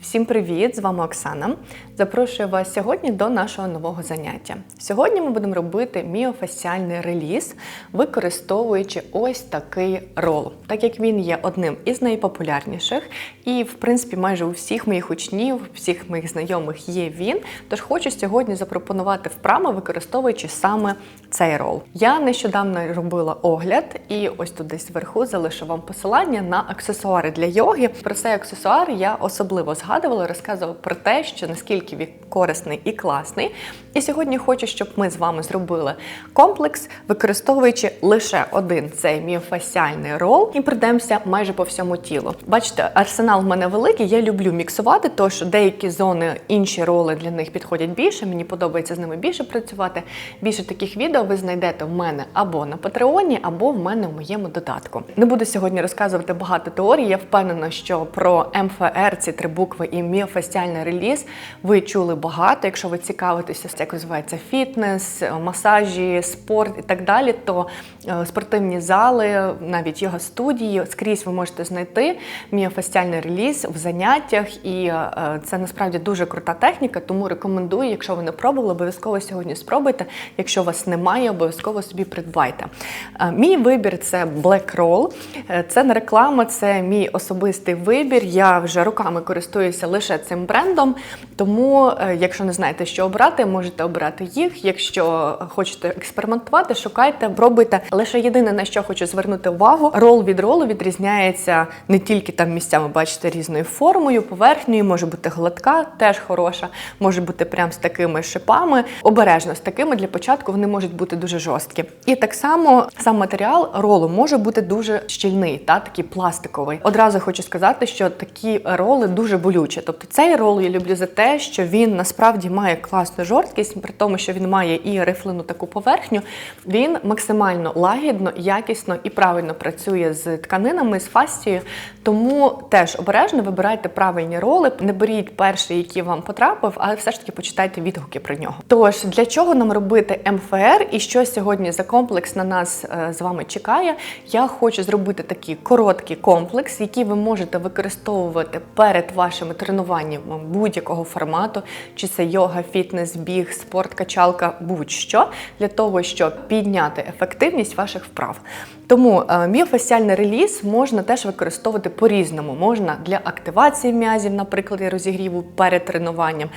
Всім привіт! З вами Оксана. Запрошую вас сьогодні до нашого нового заняття. Сьогодні ми будемо робити міофасціальний реліз, використовуючи ось такий рол, так як він є одним із найпопулярніших, і, в принципі, майже у всіх моїх учнів, всіх моїх знайомих є він. Тож хочу сьогодні запропонувати вправи, використовуючи саме цей рол. Я нещодавно робила огляд, і ось тут десь вверху залишу вам посилання на аксесуари для йоги. Про цей аксесуар я особливо згадувала, розказувала про те, що наскільки він корисний і класний. І сьогодні хочу, щоб ми з вами зробили комплекс, використовуючи лише один цей міофасціальний рол, і пройдемося майже по всьому тілу. Бачите, арсенал в мене великий. Я люблю міксувати, тож деякі зони, інші роли для них підходять більше. Мені подобається з ними більше працювати. Більше таких відео ви знайдете в мене або на Патреоні, або в мене в моєму додатку. Не буду сьогодні розказувати багато теорій. Я впевнена, що про МФР ці три букви і міофасціальний реліз ви чули багато. Якщо ви цікавитеся, як називається фітнес, масажі, спорт і так далі, то е, спортивні зали, навіть його студії, скрізь ви можете знайти міофасціальний реліз в заняттях, і е, це насправді дуже крута техніка, тому рекомендую, якщо ви не пробували, обов'язково сьогодні спробуйте. Якщо у вас немає, обов'язково собі придбайте. Е, Мій вибір це Black Roll. Це не реклама, це мій особистий вибір. Я вже роками користуюся лише цим брендом. Тому, е, якщо не знаєте, що обрати, можете обрати їх. Якщо хочете експериментувати, шукайте, пробуйте. Лише єдине на що хочу звернути увагу: рол від ролу відрізняється не тільки там місцями, бачите, різною формою, поверхнею, може бути гладка, теж хороша, може бути прям з такими шипами. Обережно з такими для початку вони можуть бути дуже жорсткі. І так само сам матеріал ролу може бути дуже щільний, та такий пластиковий. Одразу хочу сказати, що такі роли дуже болючі. Тобто цей рол я люблю за те, що він насправді має класну жорсткість, при тому, що він має і рифлену таку поверхню. Він максимально лагідно, якісно і правильно працює з тканинами, з фасцією. Тому теж обережно вибирайте правильні роли. Не беріть перший, який вам потрапив, але все ж таки почитайте відгуки про нього. Тож для чого нам робити МФР і що сьогодні за комплекс на нас е, з вами чекає? Я хочу зробити такий короткий комплекс, який ви можете використовувати перед вашими тренуваннями будь-якого формату, чи це йога, фітнес, біг, спорт, качалка, будь-що для того, щоб підняти ефективність ваших вправ. Тому міофасіальний реліз можна теж використовувати по-різному. Можна для активації м'язів, наприклад, і розігріву перед тренуванням.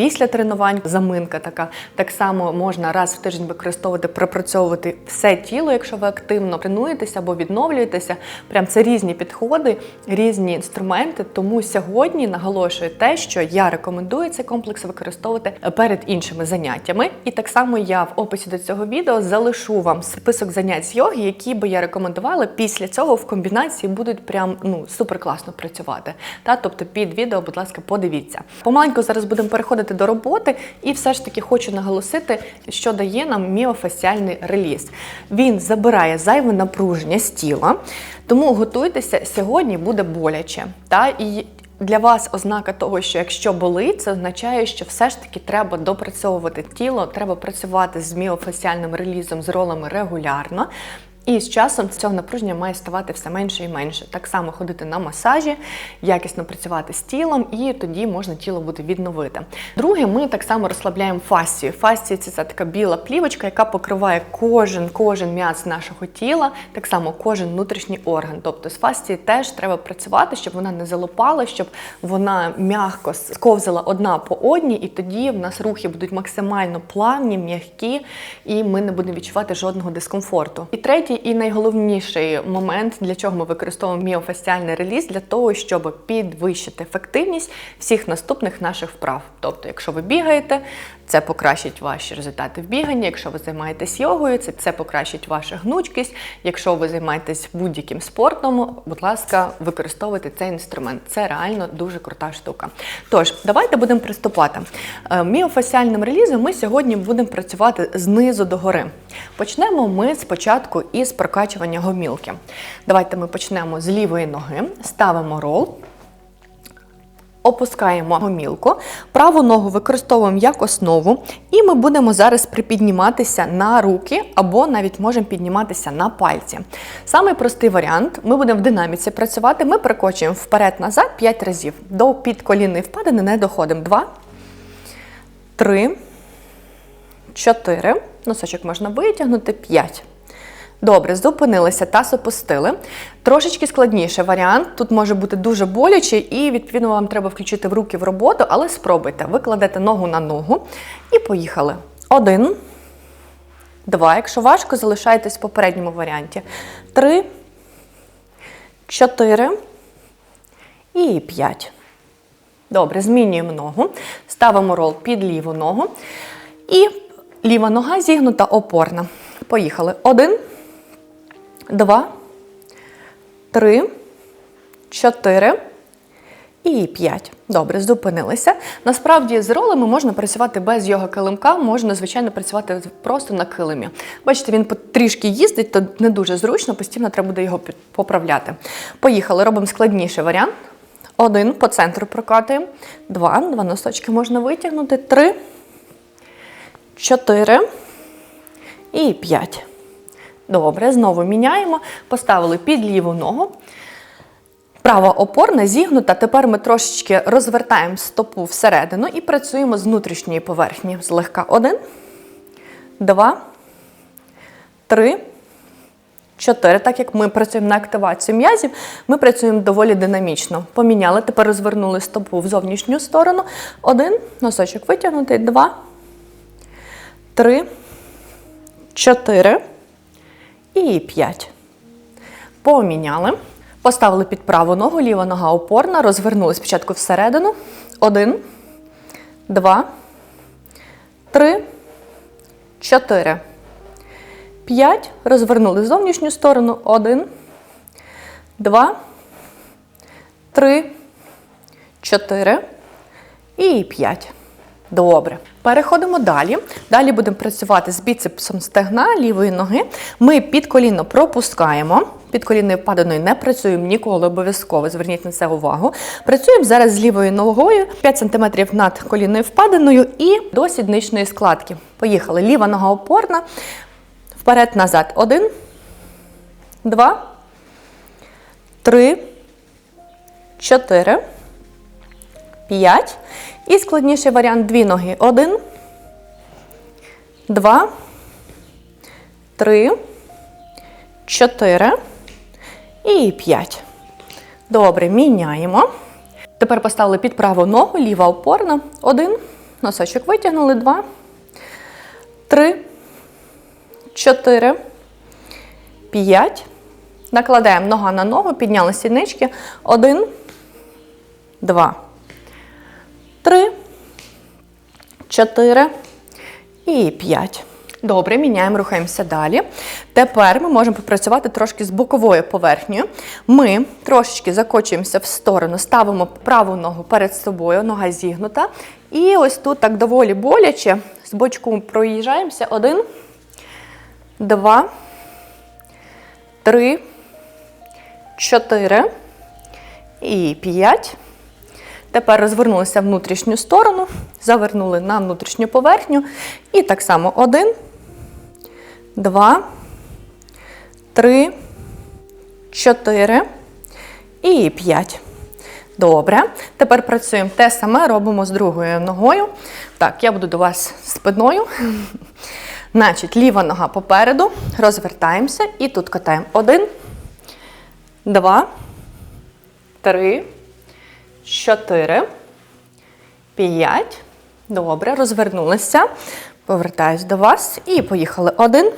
Після тренувань заминка така. Так само можна раз в тиждень використовувати, пропрацьовувати все тіло, якщо ви активно тренуєтеся або відновлюєтеся. Прям це різні підходи, різні інструменти. Тому сьогодні наголошую те, що я рекомендую цей комплекс використовувати перед іншими заняттями. І так само я в описі до цього відео залишу вам список занять з йоги, які би я рекомендувала. Після цього в комбінації будуть прям ну супер класно працювати. Та тобто під відео, будь ласка, подивіться. Помаленьку зараз будемо переходити до роботи, і все ж таки хочу наголосити, що дає нам міофасціальний реліз. Він забирає зайве напруження з тіла, тому готуйтеся, сьогодні буде боляче. Та і для вас ознака того, що якщо болить, це означає, що все ж таки треба допрацьовувати тіло, треба працювати з міофасціальним релізом, з ролами регулярно. І з часом цього напруження має ставати все менше і менше. Так само ходити на масажі, якісно працювати з тілом, і тоді можна тіло буде відновити. Друге, ми так само розслабляємо фасцію. Фасція це така біла плівочка, яка покриває кожен кожен м'яз нашого тіла, так само кожен внутрішній орган. Тобто з фасцією теж треба працювати, щоб вона не залопала, щоб вона м'яко сковзала одна по одній, і тоді в нас рухи будуть максимально плавні, м'які, і ми не будемо відчувати жодного дискомфорту. І третє і найголовніший момент, для чого ми використовуємо міофасціальний реліз, для того, щоб підвищити ефективність всіх наступних наших вправ. Тобто, якщо ви бігаєте, це покращить ваші результати в біганні. Якщо ви займаєтесь йогою, це, це покращить вашу гнучкість. Якщо ви займаєтесь будь-яким спортом, будь ласка, використовуйте цей інструмент. Це реально дуже крута штука. Тож, давайте будемо приступати. Е, Міофасіальним релізом ми сьогодні будемо працювати знизу до гори. Почнемо ми спочатку із прокачування гомілки. Давайте ми почнемо з лівої ноги, ставимо рол. Опускаємо гомілку, праву ногу використовуємо як основу, і ми будемо зараз припідніматися на руки або навіть можемо підніматися на пальці. Самий простий варіант: ми будемо в динаміці працювати, ми прикочуємо вперед-назад 5 разів. До підколінної впадини не доходимо. 2, 3, 4. Носочок можна витягнути, 5. Добре, зупинилися, таз опустили. Трошечки складніший варіант. Тут може бути дуже боляче, і, відповідно, вам треба включити в руки в роботу, але спробуйте. Ви кладете ногу на ногу і поїхали. Один. Два. Якщо важко, залишайтесь в попередньому варіанті. Три. Чотири. І п'ять. Добре, змінюємо ногу. Ставимо рол під ліву ногу. І ліва нога зігнута опорна. Поїхали. Один два, три, чотири і п'ять. Добре, зупинилися. Насправді з ролами можна працювати без його килимка, можна, звичайно, працювати просто на килимі. Бачите, він трішки їздить, то не дуже зручно, постійно треба буде його поправляти. Поїхали, робимо складніший варіант. Один по центру прокатуємо. Два. Два носочки можна витягнути. Три, чотири і п'ять. Добре, знову міняємо. Поставили під ліву ногу. Права опорна зігнута. Тепер ми трошечки розвертаємо стопу всередину і працюємо з внутрішньої поверхні. Злегка. Один, два, три, чотири. Так як ми працюємо на активацію м'язів, ми працюємо доволі динамічно. Поміняли, тепер розвернули стопу в зовнішню сторону. Один, носочок витягнутий, два, три, чотири. І 5. Поміняли. Поставили під праву ногу, ліва нога опорна. Розвернули спочатку всередину. Один, два, три, чотири. П'ять. Розвернули зовнішню сторону. Один, два, три, чотири і п'ять. Добре. Переходимо далі. Далі будемо працювати з біцепсом стегна лівої ноги. Ми під коліно пропускаємо. Під колінною впадиною не працюємо ніколи обов'язково. Зверніть на це увагу. Працюємо зараз з лівою ногою 5 см над колінною впадиною і до сідничної складки. Поїхали. Ліва нога опорна. Вперед-назад. Один, два, три, чотири, п'ять. І складніший варіант дві ноги. Один, два, три, чотири і п'ять. Добре, міняємо. Тепер поставили під праву ногу, ліва опорна. Один. Носочок витягнули. Два, три, чотири, п'ять. Накладаємо нога на ногу, підняли сіднички. Один, два три, чотири і п'ять. Добре, міняємо, рухаємося далі. Тепер ми можемо попрацювати трошки з боковою поверхнею. Ми трошечки закочуємося в сторону, ставимо праву ногу перед собою, нога зігнута. І ось тут так доволі боляче. З бочку проїжджаємося. Один, два, три, чотири і п'ять. Тепер розвернулися внутрішню сторону, завернули на внутрішню поверхню. І так само один, два, три, чотири і п'ять. Добре. Тепер працюємо те саме, робимо з другою ногою. Так, я буду до вас спиною. Значить, ліва нога попереду, розвертаємося і тут катаємо. Один, два, три. Чотири. П'ять. Добре, розвернулися. Повертаюсь до вас. І поїхали. Один,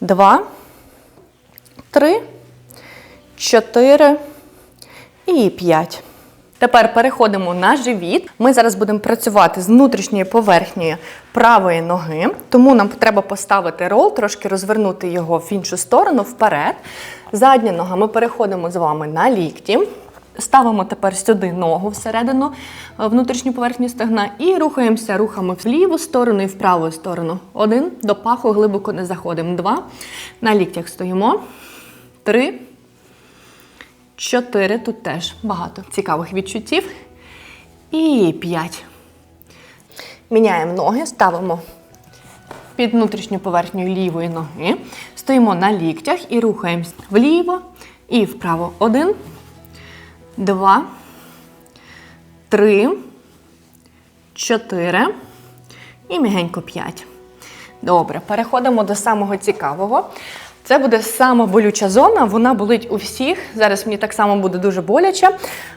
два, три, чотири і п'ять. Тепер переходимо на живіт. Ми зараз будемо працювати з внутрішньої поверхні правої ноги, тому нам треба поставити рол, трошки розвернути його в іншу сторону вперед. Задня нога ми переходимо з вами на лікті. Ставимо тепер сюди ногу всередину е, внутрішню поверхню стегна і рухаємося рухами в ліву сторону і в праву сторону. Один. До паху глибоко не заходимо. Два. На ліктях стоїмо. Три. Чотири. Тут теж багато цікавих відчуттів. І п'ять. Міняємо ноги, ставимо під внутрішню поверхню лівої ноги. Стоїмо на ліктях і рухаємось вліво і вправо. Один, два, три, чотири і мігенько п'ять. Добре, переходимо до самого цікавого. Це буде сама болюча зона, вона болить у всіх. Зараз мені так само буде дуже боляче,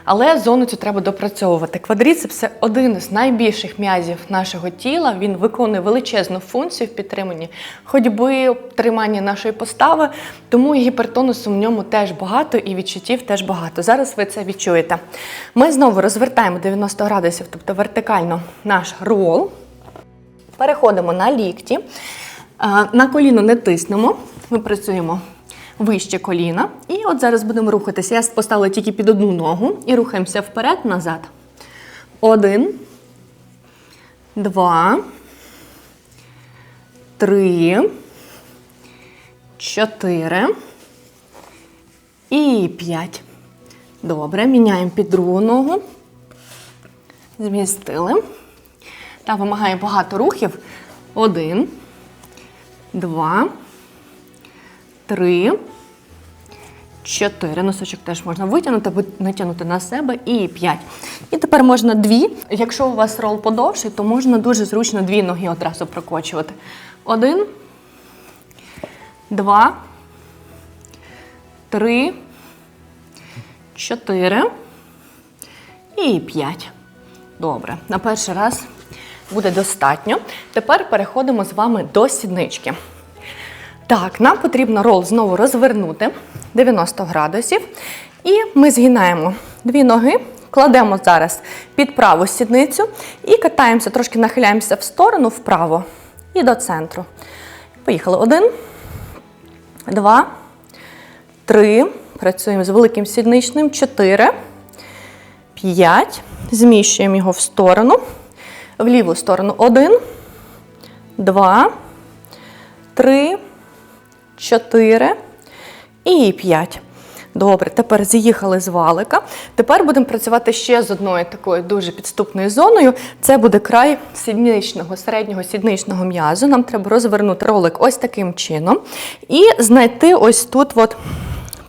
але зону цю треба допрацьовувати. Квадріцепс – це один з найбільших м'язів нашого тіла. Він виконує величезну функцію в підтриманні ходьби, триманні нашої постави, тому гіпертонусу в ньому теж багато і відчуттів теж багато. Зараз ви це відчуєте. Ми знову розвертаємо 90 градусів, тобто вертикально наш рол. Переходимо на лікті. Е, На коліно не тиснемо. Ми працюємо вище коліна. І от зараз будемо рухатися. Я поставила тільки під одну ногу і рухаємося вперед, назад. Один, два, три, чотири і п'ять. Добре, міняємо під другу ногу. Змістили. Та вимагає багато рухів. Один, два, три, чотири. Носочок теж можна витягнути, натягнути на себе і п'ять. І тепер можна дві. Якщо у вас рол подовший, то можна дуже зручно дві ноги одразу прокочувати. Один, два, три, чотири і п'ять. Добре, на перший раз буде достатньо. Тепер переходимо з вами до сіднички. Так, нам потрібно рол знову розвернути 90 градусів. І ми згинаємо дві ноги, кладемо зараз під праву сідницю і катаємося, трошки нахиляємося в сторону вправо і до центру. Поїхали. Один, два, три. Працюємо з великим сідничним. Чотири. 5. Зміщуємо його в сторону. В ліву сторону. 1, 2, 3, 4 і 5. Добре, тепер з'їхали з валика. Тепер будемо працювати ще з одною такою дуже підступною зоною. Це буде край сідничного, середнього сідничного м'язу. Нам треба розвернути ролик ось таким чином. І знайти ось тут от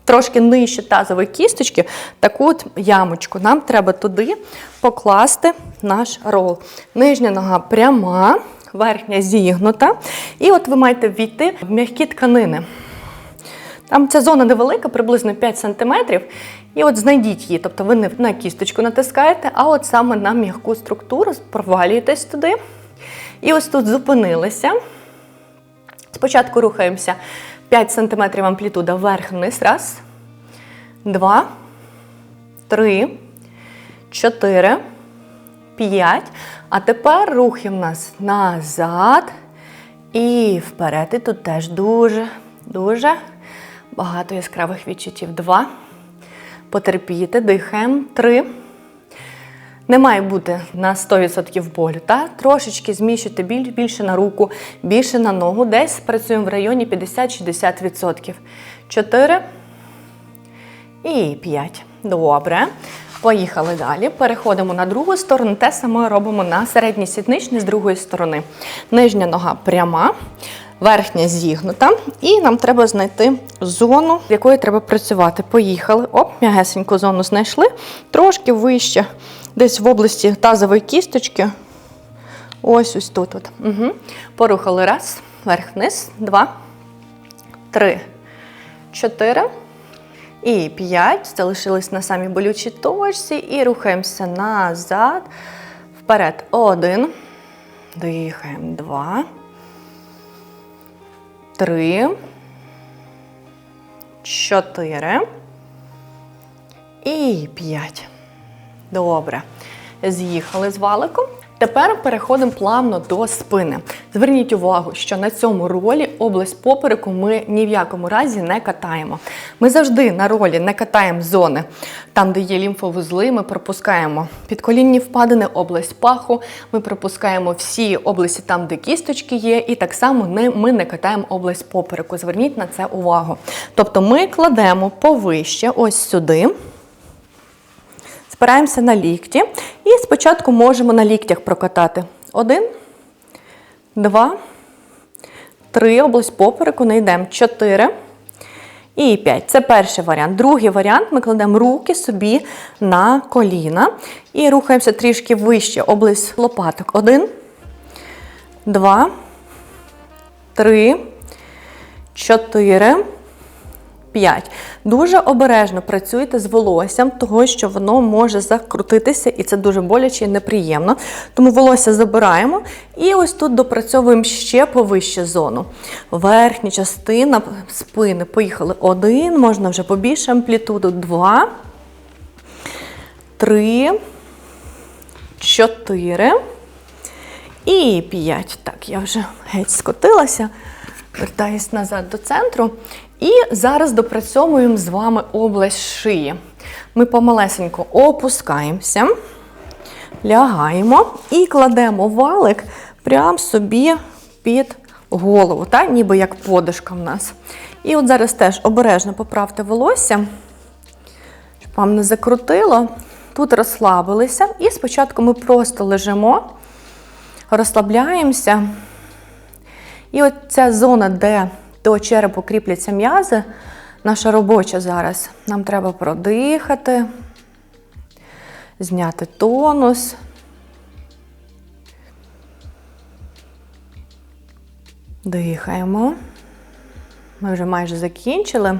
трошки нижче тазової кісточки, таку от ямочку. Нам треба туди покласти наш рол. Нижня нога пряма, верхня зігнута. І от ви маєте війти в м'які тканини. Там ця зона невелика, приблизно 5 см. І от знайдіть її. Тобто ви не на кісточку натискаєте, а от саме на м'яку структуру провалюєтесь туди. І ось тут зупинилися. Спочатку рухаємося 5 см амплітуда вверх-вниз. Раз, два, три, чотири, п'ять. А тепер рухи в нас назад і вперед. І тут теж дуже, дуже багато яскравих відчуттів. Два. Потерпіти, дихаємо. Три. Не має бути на 100% болю. Та? Трошечки зміщуйте біль більше на руку, більше на ногу. Десь працюємо в районі 50-60%. 4 і 5. Добре. Поїхали далі. Переходимо на другу сторону. Те саме робимо на середній сідничний з другої сторони. Нижня нога пряма, верхня зігнута. І нам треба знайти зону, з якою треба працювати. Поїхали. Оп, м'ягесеньку зону знайшли. Трошки вище, десь в області тазової кісточки. Ось ось тут. От. Угу. Порухали. Раз, вверх-вниз, два, три, чотири. І 5. Залишились на самій болючій точці. І рухаємося назад. Вперед. Один. Дихаємо. Два. Три. Чотири. І п'ять. Добре. З'їхали з валиком. Тепер переходимо плавно до спини. Зверніть увагу, що на цьому ролі область попереку ми ні в якому разі не катаємо. Ми завжди на ролі не катаємо зони, там, де є лімфовузли, ми пропускаємо підколінні впадини, область паху, ми пропускаємо всі області там, де кісточки є, і так само ми не катаємо область попереку. Зверніть на це увагу. Тобто ми кладемо повище, ось сюди. Спираємося на лікті і спочатку можемо на ліктях прокатати. Один, два, три, область попереку, не йдемо. Чотири і п'ять. Це перший варіант. Другий варіант ми кладемо руки собі на коліна і рухаємося трішки вище, область лопаток. Один, два, три, чотири. 5. Дуже обережно працюйте з волоссям, того що воно може закрутитися, і це дуже боляче і неприємно. Тому волосся забираємо і ось тут допрацьовуємо ще повище зону. Верхня частина спини. Поїхали. Один, можна вже побільше амплітуду. Два, три, чотири і п'ять. Так, я вже геть скотилася. Вертаюсь назад до центру. І зараз допрацьовуємо з вами область шиї. Ми помалесенько опускаємося, лягаємо і кладемо валик прямо собі під голову, так? ніби як подушка в нас. І от зараз теж обережно поправте волосся, щоб вам не закрутило. Тут розслабилися. І спочатку ми просто лежимо, розслабляємося. І от ця зона, де до черепу кріпляться м'язи, наша робоча зараз. Нам треба продихати, зняти тонус. Дихаємо. Ми вже майже закінчили.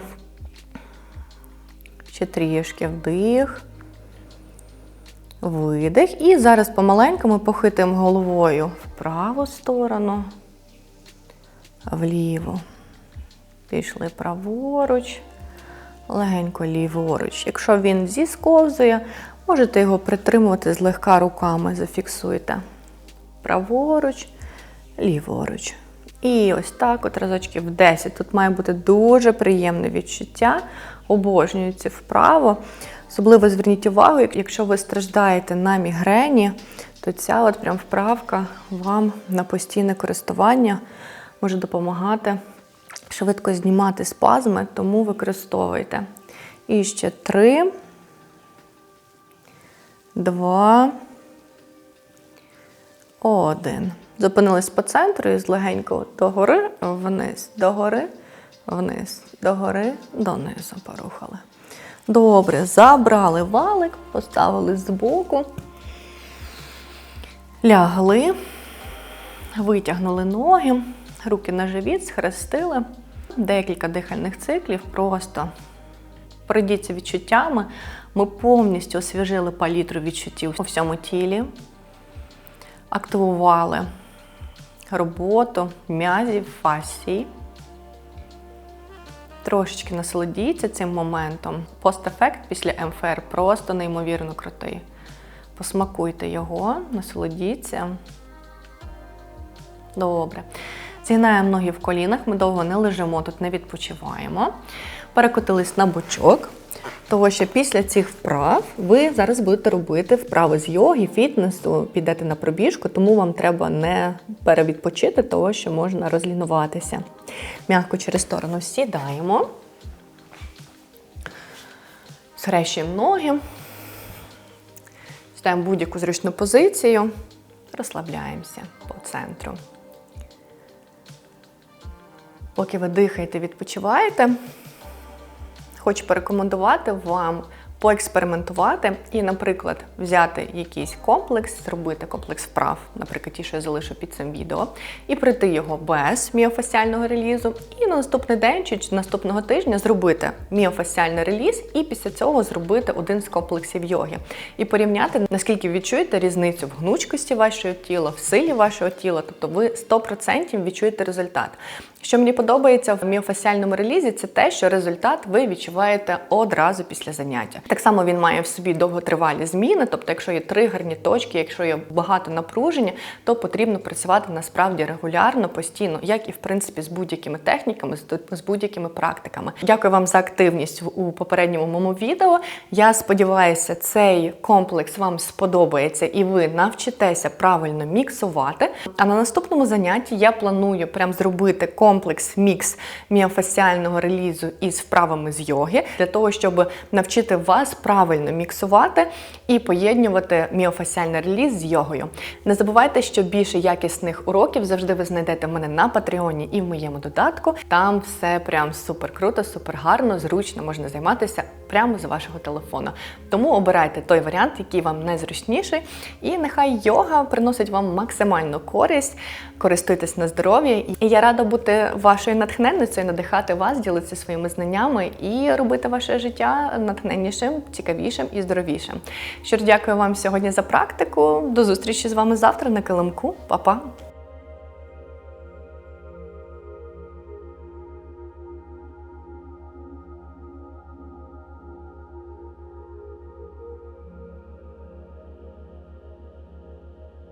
Ще трішки вдих, видих. І зараз помаленьку ми похитуємо головою в праву сторону, вліву. Пішли праворуч, легенько ліворуч. Якщо він зісковзує, можете його притримувати злегка руками, зафіксуйте. Праворуч, ліворуч. І ось так, от разочків 10. Тут має бути дуже приємне відчуття. Обожнюю ці вправо. Особливо зверніть увагу, якщо ви страждаєте на мігрені, то ця от прям вправка вам на постійне користування може допомагати швидко знімати спазми, тому використовуйте. І ще три, два, один. Зупинились по центру і з злегенько догори, вниз, догори, вниз, догори, донизу порухали. Добре, забрали валик, поставили збоку, лягли, витягнули ноги, руки на живіт, схрестили. Декілька дихальних циклів, просто пройдіться відчуттями. Ми повністю освіжили палітру відчуттів у всьому тілі, активували роботу м'язів, фасцій. Трошечки насолодіться цим моментом. Постефект після МФР просто неймовірно крутий. Посмакуйте його, насолодіться. Добре. Згинаємо ноги в колінах, ми довго не лежимо, тут не відпочиваємо. Перекотились на бочок, того що після цих вправ ви зараз будете робити вправи з йоги, фітнесу, підете на пробіжку, тому вам треба не перевідпочити, того що можна розлінуватися. М'яко через сторону сідаємо, схрещуємо ноги, ставимо будь-яку зручну позицію, розслабляємося по центру. Поки ви дихаєте, відпочиваєте, хочу порекомендувати вам поекспериментувати і, наприклад, взяти якийсь комплекс, зробити комплекс вправ, наприклад, ті, що я залишу під цим відео, і пройти його без міофасіального релізу. І на наступний день чи наступного тижня зробити міофасіальний реліз, і після цього зробити один з комплексів йоги. І порівняти, наскільки відчуєте різницю в гнучкості вашого тіла, в силі вашого тіла, тобто ви 100% відчуєте результат. Що мені подобається в міофасіальному релізі, це те, що результат ви відчуваєте одразу після заняття. Так само він має в собі довготривалі зміни, тобто, якщо є тригерні точки, якщо є багато напруження, то потрібно працювати насправді регулярно, постійно, як і в принципі з будь-якими техніками, з- будь-якими практиками. Дякую вам за активність у попередньому моєму відео. Я сподіваюся, цей комплекс вам сподобається і ви навчитеся правильно міксувати. А на наступному занятті я планую прям зробити комплекс мікс міофасіального релізу із вправами з йоги для того, щоб навчити вас правильно міксувати і поєднувати міофасіальний реліз з йогою. Не забувайте, що більше якісних уроків завжди ви знайдете в мене на Патреоні і в моєму додатку. Там все прям супер круто, супер гарно, зручно можна займатися прямо з вашого телефону. Тому обирайте той варіант, який вам найзручніший, і нехай йога приносить вам максимальну користь. Користуйтесь на здоров'я. І я рада бути вашою натхненницею, надихати вас, ділитися своїми знаннями і робити ваше життя натхненнішим, цікавішим і здоровішим. Щиро дякую вам сьогодні за практику. До зустрічі з вами завтра на килимку. Па-па!